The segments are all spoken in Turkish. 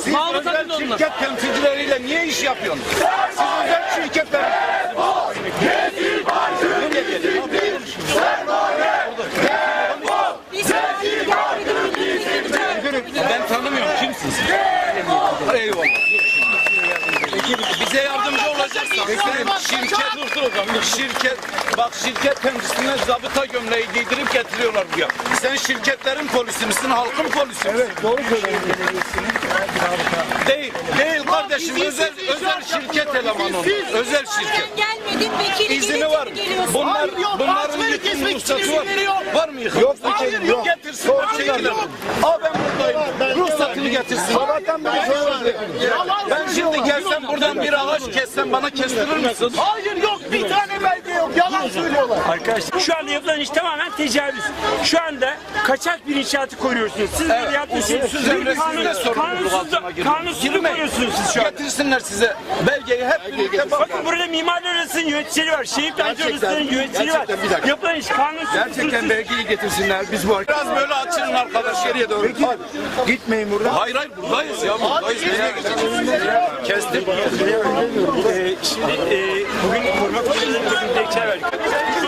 Siz Mahmut özel onlar. şirket temsilcileriyle niye iş yapıyorsunuz? Siz özel şirketler... olacaksan şirket şirket bak şirket temsilcisine zabıta gömleği giydirip getiriyorlar buraya. Sen şirketlerin polisi misin, halkın polisi misin? Evet, doğru söylüyorsun. Değil, değil kardeşim. Özel özel şirket elemanı onlar. Özel şirket. gelmedin vekili İzini var. geliyorsun. Bunlar Hayır, yok. bunların kesmek için ruhsatı var. veriyor. Var mı? Yok, Hayır, yok. Getirsin. Çekilir. Aa ben buradayım. Ruhsatını getirsin. Sabahtan beri Ben şimdi buradan bir ağaç kessem bana kestirir misin? Hayır yok bir tane belge yok. Yalan söylüyorlar. Arkadaşlar şu anda yapılan iş tamamen tecavüz. Şu anda kaçak bir inşaatı koruyorsunuz. Siz Evet, Bir devletsizliğe kanun- sorumluluk kanunsuzluk-. Kanunsuzluk koruyorsunuz siz şu anda. Getirsinler size belgeyi hep birlikte bakın. Bakın burada Mimarlar Odası'nın yöneticileri var. Şehir Plancı Odası'nın yöneticileri var. gerçekten bir dakika. Yapılan iş kanunsuz. Gerçekten belgeyi getirsinler. Biz bu Biraz böyle açılın arkadaş geriye doğru. Gitmeyin buradan. Hayır hayır buradayız ya buradayız. Nereye gideceğiz? Kestim. Ee, şimdi e, bugün koruma komisyonuna bir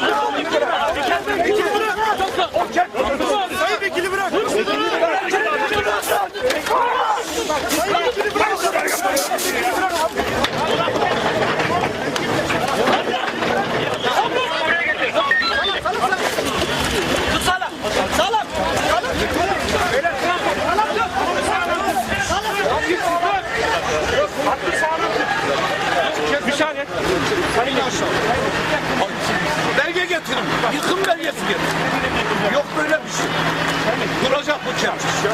kepçe.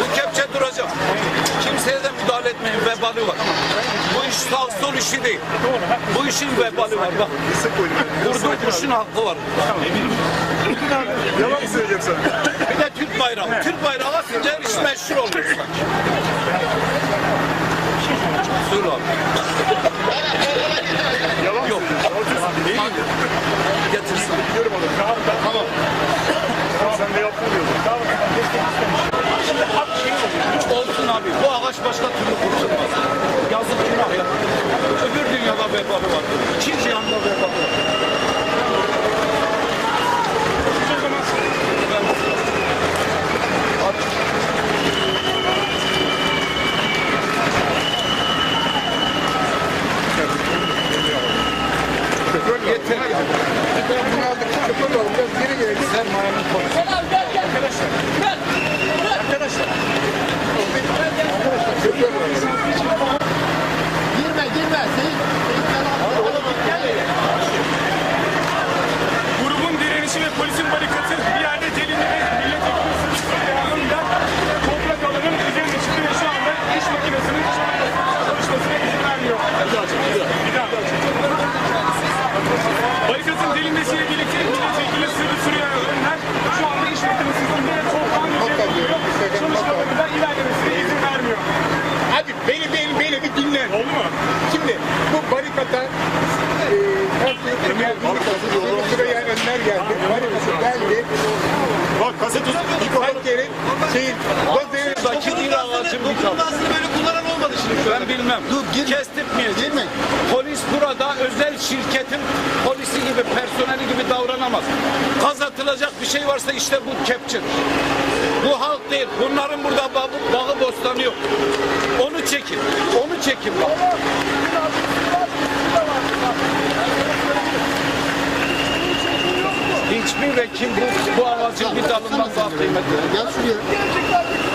Bu kepçe duracak. Kimseye de müdahale etmeyin. Vebali var. Bu iş sağ sol işi değil. Bu işin vebali var. Bak. Vurduğu kurşun hakkı var. Yalan söyleyeceğim sana? Bir de Türk bayrağı. Türk bayrağı atınca her iş meşhur oluyor. Söyle abi. Yalan Yok. Getirsin. Biliyorum onu. Ağaç başka türlü kurtulmaz. Yazık günah ya. Öbür dünyada vebalı var. İki cihanda vebalı var. Yeter. Bunu aldık. Şoför alacağız. Geri geleceğiz. Sermayenin polisi. Grubun direnişi ve polisin barikatı bir yerde Celil'de milletvekili sınıfı yanında toprak alanın üzerine çıktı ve şu anda iş makinesinin çalışmasına izin vermiyor. Bir daha. Barikatın delinmesiyle birlikte milletvekili sürü sürüyor önler. Şu anda iş makinesinin de toprağın üzerine duruyor. Çalışmalarını da ilerlemesine izin vermiyor. Hadi beni beni beni bir dinle. Oldu mu? Şimdi bu barikata e, her türlü geldi. Şuraya önler geldi. Barikatı geldi. Bak kaset şeyin dozerin Buradaki bir ağacın bir kaldı. böyle kullanan olmadı şimdi. Ben bilmem. Kestirtmeyecek. Polis burada özel şirketin polisi gibi, personeli gibi davranamaz. Gaz atılacak bir şey varsa işte bu kepçe. Bu halk değil. Bunların burada bağı, bağı bostanı yok. Onu çekin. Onu çekin bak. Hiçbir vekil bu, bu ağacın bir dalından daha kıymetli. Gel şuraya.